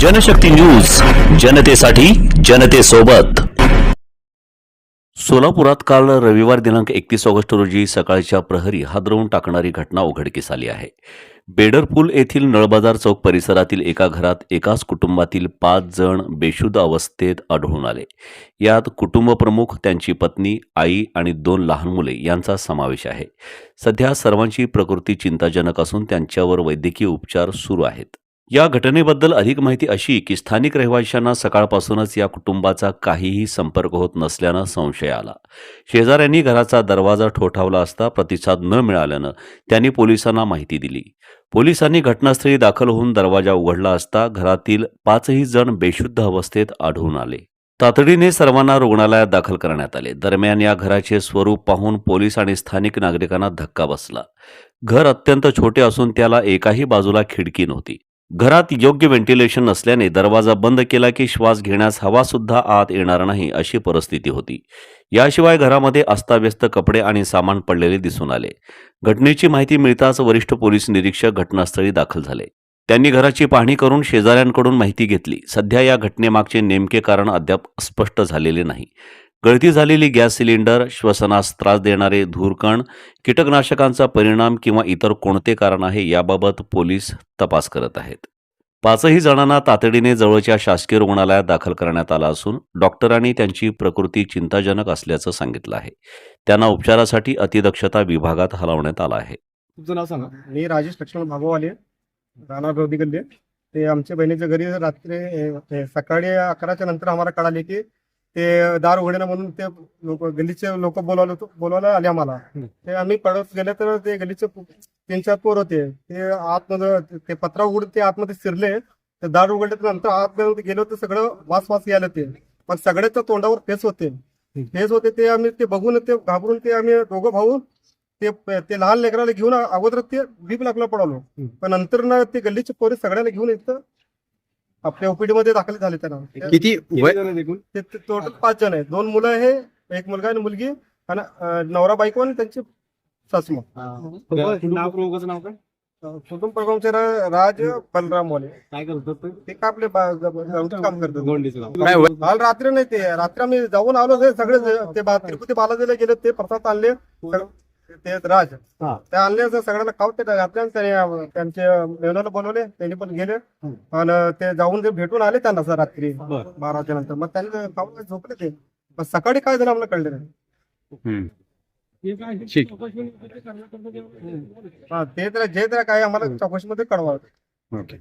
Janshakti news जनतेसाठी जनतेसोबत. सोलापुरात काल रविवार दिनांक एकतीस ऑगस्ट रोजी सकाळच्या प्रहरी हादरवून टाकणारी घटना उघडकीस आली आहे. बेडरपूल येथील नळबाजार चौक परिसरातील एका घरात एकाच कुटुंबातील पाच जण बेशुद्ध अवस्थेत आढळून आले. यात कुटुंबप्रमुख त्यांची पत्नी आई आणि दोन लहान मुले यांचा समावेश आहे. सध्या सर्वांची प्रकृती चिंताजनक असून त्यांच्यावर वैद्यकीय उपचार सुरू आहेत. या घटनेबद्दल अधिक माहिती अशी की स्थानिक रहिवाशांना सकाळपासूनच या कुटुंबाचा काहीही संपर्क होत नसल्यानं संशय आला. शेजाऱ्यांनी घराचा दरवाजा ठोठावला असता प्रतिसाद न मिळाल्यानं त्यांनी पोलिसांना माहिती दिली. पोलिसांनी घटनास्थळी दाखल होऊन दरवाजा उघडला असता घरातील पाचही जण बेशुद्ध अवस्थेत आढळून आले. तातडीने सर्वांना रुग्णालयात दाखल करण्यात आले. दरम्यान या घराचे स्वरूप पाहून पोलीस आणि स्थानिक नागरिकांना धक्का बसला. घर अत्यंत छोटे असून त्याला एकाही बाजूला खिडकी नव्हती. घरात योग्य व्हेंटिलेशन नसल्याने दरवाजा बंद केला की श्वास घेण्यास हवासुद्धा आत येणार नाही अशी परिस्थिती होती. याशिवाय घरामध्ये अस्ताव्यस्त कपडे आणि सामान पडलेले दिसून आले. घटनेची माहिती मिळताच वरिष्ठ पोलीस निरीक्षक घटनास्थळी दाखल झाले. त्यांनी घराची पाहणी करून शेजाऱ्यांकडून माहिती घेतली. सध्या या घटनेमागचे नेमके कारण अद्याप स्पष्ट झालेले नाही. गळती झालेली गॅस सिलेंडर श्वसनास त्रास देणारे धूरकण कीटकनाशकांचा परिणाम किंवा इतर कोणते कारण आहे याबाबत पोलीस तपास करत आहेत. पाचही जणांना तातडीने जवळच्या शासकीय रुग्णालयात दाखल करण्यात आला असून डॉक्टरांनी त्यांची प्रकृती चिंताजनक असल्याचं सांगितलं आहे. त्यांना उपचारासाठी अतिदक्षता विभागात हलवण्यात आलं आहे. तुमचं नाव सांगा. मी राजेश लक्ष्मण भागोवाले राणा गल्ली. ते आमच्या बहिणीच्या घरी रात्री सकाळी अकराच्या नंतर आम्हाला कळाले की ते दार उघडणं म्हणून ते लोक गल्लीचे लोक बोलावले बोलवायला आले आम्हाला. ते आम्ही पडत गेले तर ते गल्लीचे तीन चार पोर होते. ते आतमध्ये ते पत्रा उघडून ते आतमध्ये शिरले. ते दार उघडले नंतर आतमध्ये गेलो तर सगळं वास वास यायला ते मग सगळ्याच्या तोंडावर फेस होते. फेस होते ते आम्ही ते बघून ते घाबरून ते आम्ही दोघं भाऊ ते ते लहान लेकराला घेऊन अगोदर ते भीप लागला पडालो पण नंतर ना ते गल्लीचे पोरे सगळ्याला घेऊन इथं आपल्या ओपीडी मध्ये दाखल झाले त्यांना. किती वय ते टोटल पाच जण आहेत. दोन मुलं आहे एक मुलगा आणि मुलगी आणि अं, नवरा बायको आणि त्यांची सासू नाव प्रमुखाचं नाव काय? कुटुंब प्रकोमचे राज बलराम वाले. काय करतात ते? ते का आपले बा- ग- ग- काम करतात? गोंडीचं नाव. काय वय? काल रात्री नाही ते. रात्री आम्ही जाऊन आलो सगळे ते बा- तिरुपती बालाजीला गेले ते प्रसाद आणले. सगळं- ते राज. हा. ते आणले असं सगळ्यांना खाऊ ते आणि त्याने त्यांचे मेहनाला बोलवले त्यांनी पण गेले. आणि ते जाऊन ते भेटून आले त्यांना सर रात्री बरं. बाराच्या नंतर. मग त्यांनी खाऊन झोपले ते. पण सकाळी काय झालं आम्हाला कळलं नाही. हम्म. ठीक. हा ते तर जे तर काय आम्हाला चौकशीमध्ये कळवा. ओके.